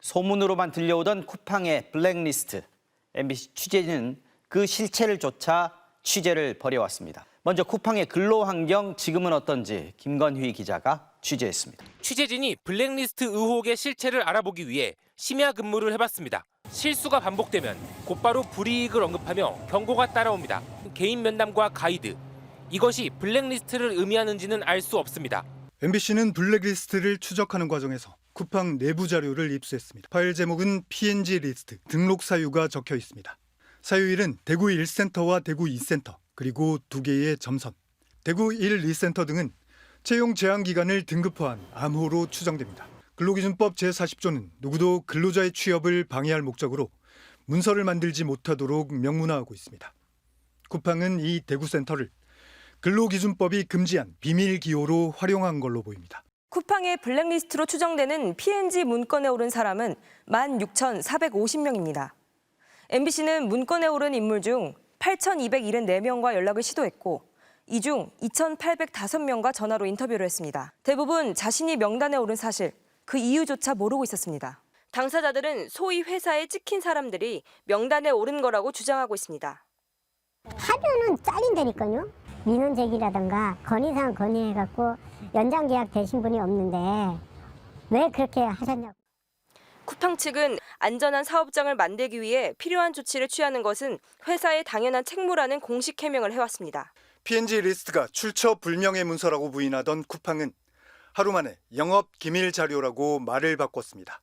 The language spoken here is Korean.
소문으로만 들려오던 쿠팡의 블랙리스트. MBC 취재진은 그 실체를 쫓아 취재를 벌여왔습니다. 먼저 쿠팡의 근로 환경 지금은 어떤지 김건휘 기자가 취재했습니다. 취재진이 블랙리스트 의혹의 실체를 알아보기 위해 심야 근무를 해봤습니다. 실수가 반복되면 곧바로 불이익을 언급하며 경고가 따라옵니다. 개인 면담과 가이드. 이것이 블랙리스트를 의미하는지는 알 수 없습니다. MBC는 블랙리스트를 추적하는 과정에서 쿠팡 내부 자료를 입수했습니다. 파일 제목은 PNG 리스트, 등록 사유가 적혀 있습니다. 사유일은 대구 1센터와 대구 2센터, 그리고 두 개의 점선. 대구 1, 2센터 등은 채용 제한 기간을 등급화한 암호로 추정됩니다. 근로기준법 제40조는 누구도 근로자의 취업을 방해할 목적으로 문서를 만들지 못하도록 명문화하고 있습니다. 쿠팡은 이 대구 센터를 근로기준법이 금지한 비밀 기호로 활용한 걸로 보입니다. 쿠팡의 블랙리스트로 추정되는 PNG 문건에 오른 사람은 16,450명입니다. MBC는 문건에 오른 인물 중 8,274명과 연락을 시도했고 이 중 2,805명과 전화로 인터뷰를 했습니다. 대부분 자신이 명단에 오른 사실, 그 이유조차 모르고 있었습니다. 당사자들은 소위 회사에 찍힌 사람들이 명단에 오른 거라고 주장하고 있습니다. 하면은 잘린다니까요. 민원 제기라든가 건의사항 건의해갖고 연장 계약 되신 분이 없는데 왜 그렇게 하셨냐고. 쿠팡 측은 안전한 사업장을 만들기 위해 필요한 조치를 취하는 것은 회사의 당연한 책무라는 공식 해명을 해왔습니다. PNG 리스트가 출처 불명의 문서라고 부인하던 쿠팡은 하루 만에 영업 기밀 자료라고 말을 바꿨습니다.